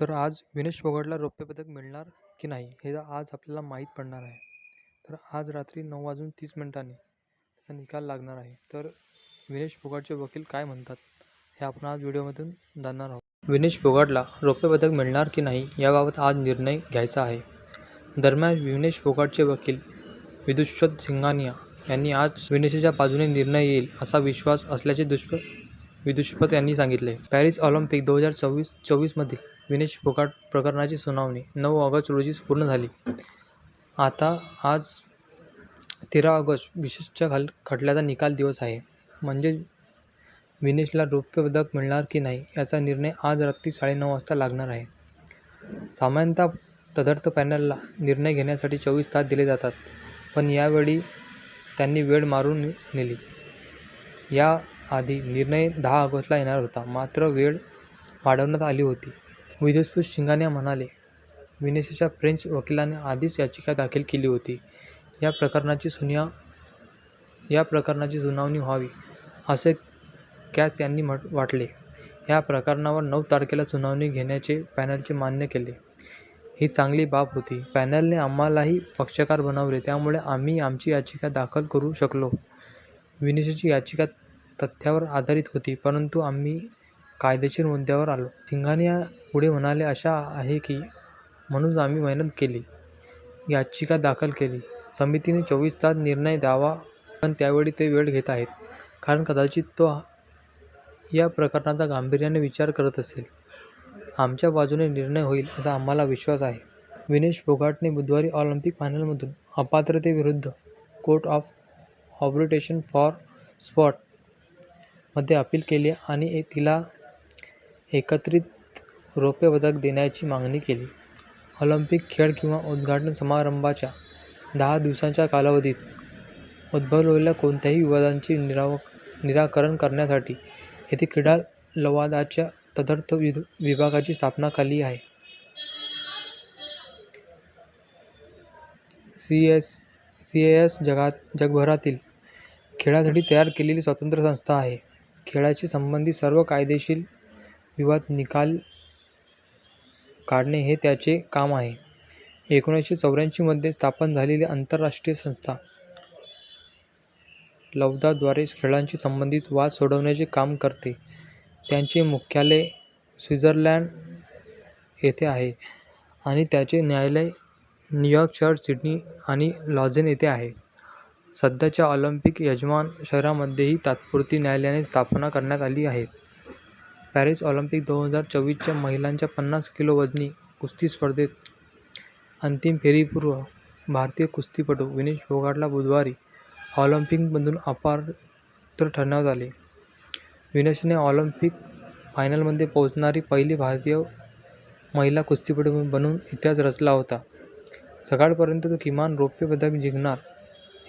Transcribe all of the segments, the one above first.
तर आज विनेश फोगाटला रौप्य पदक मिळणार की नाही हे आज आपल्याला माहीत पडणार आहे. तर आज रात्री नऊ वाजून तीस मिनिटांनी त्याचा निकाल लागणार आहे. तर विनेश फोगाटचे वकील काय म्हणतात हे आपण आज व्हिडिओमधून जाणणार आहोत. विनेश फोगाटला रौप्य पदक मिळणार की नाही याबाबत आज निर्णय घ्यायचा आहे. दरम्यान विनेश फोगाटचे वकील विदुषत सिंघानिया यांनी आज विनेशच्या बाजूने निर्णय येईल असा विश्वास असल्याचे दुष्प विदुषीपत यांनी सांगितले पॅरिस ऑलिम्पिक दोन हजार चोवीस चोवीसमधील विनेश फोगाट प्रकरणाची सुनावणी नऊ ऑगस्ट रोजी पूर्ण झाली. आता आज तेरा ऑगस्ट विशेषच्या खाल खटल्याचा निकाल दिवस आहे. म्हणजे विनेशला रौप्य पदक मिळणार की नाही याचा निर्णय आज रात्री साडेनऊ वाजता लागणार आहे. सामान्यतः तदर्थ पॅनलला निर्णय घेण्यासाठी चोवीस तास दिले जातात पण यावेळी त्यांनी वेळ मारून नेली. या आधी निर्णय दहा ऑगस्टला येणार होता. मात्र वेळ वाढवण्यात आली होती. विदुषपत शिंगाने म्हणाले विनेशच्या फ्रेंच वकिलाने आधीच याचिका दाखल केली होती. या प्रकरणाची सुनिया या प्रकरणाची सुनावणी व्हावी असे कॅस यांनी म्हट वाटले. या प्रकरणावर नऊ तारखेला सुनावणी घेण्याचे पॅनलचे मान्य केले. ही चांगली बाब होती. पॅनलने आम्हालाही पक्षकार बनवले. त्यामुळे आम्ही आमची याचिका दाखल करू शकलो. विनेशची याचिका तथ्यावर आधारित होती. परंतु आम्ही कायदेशीर मुद्द्यावर आलो. सिंघानिया पुढे म्हणाले अशा आहे की म्हणून आम्ही मेहनत केली याचिका दाखल केली. समितीने चोवीस तास निर्णय द्यावा पण त्यावेळी ते वेळ घेत आहेत. कारण कदाचित तो या प्रकरणाचा गांभीर्याने विचार करत असेल. आमच्या बाजूने निर्णय होईल असा आम्हाला विश्वास आहे. विनेश फोगाटने बुधवारी ऑलिम्पिक फायनलमधून अपात्रतेविरुद्ध court of arbitration for sport मध्ये अपील केले आणि तिला एकत्रित रौप्य पदक देण्याची मागणी केली. ऑलिम्पिक खेळ किंवा उद्घाटन समारंभाच्या दहा दिवसांच्या कालावधीत उद्भवलेल्या कोणत्याही विवादांचे निराव निराकरण करण्यासाठी येथे क्रीडा लवादाच्या तदर्थ विद विभागाची स्थापना केली आहे. C S C A S जगात जगभरातील खेळासाठी तयार केलेली स्वतंत्र संस्था आहे. खेळाशी संबंधित सर्व कायदेशीर विवाद निकाल काढणे हे त्याचे काम आहे. एकोणीसशे चौऱ्याऐंशीमध्ये स्थापन झालेली आंतरराष्ट्रीय संस्था लौदाद्वारे खेळांशी संबंधित वाद सोडवण्याचे काम करते. त्यांचे मुख्यालय स्वित्झर्लंड येथे आहे आणि त्याचे न्यायालय न्यूयॉर्क शहर सिडनी आणि लॉझेन येथे आहे. सध्याच्या ऑलिम्पिक यजमान शहरामध्येही तात्पुरती न्यायालयाने स्थापना करण्यात आली आहेत पॅरिस ऑलिम्पिक दोन हजार चोवीसच्या महिलांच्या पन्नास किलो वजनी कुस्ती स्पर्धेत अंतिम फेरीपूर्व भारतीय कुस्तीपटू विनेश फोगाटला बुधवारी ऑलिम्पिकमधून अपात्र ठरवण्यात आले. विनेशने ऑलिम्पिक फायनलमध्ये पोहोचणारी पहिली भारतीय महिला कुस्तीपटू बनून इतिहास रचला होता. सकाळपर्यंत तो किमान रौप्य पदक जिंकणार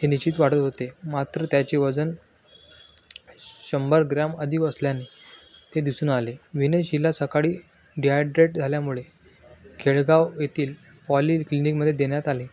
हे निश्चित वाढत होते. मात्र त्याचे वजन शंभर ग्रॅम अधिक असल्याने ते दिसून आले. विनेश हिला सकाळी डिहायड्रेट झाल्यामुळे खेळगाव येथील पॉली क्लिनिकमध्ये देण्यात आले.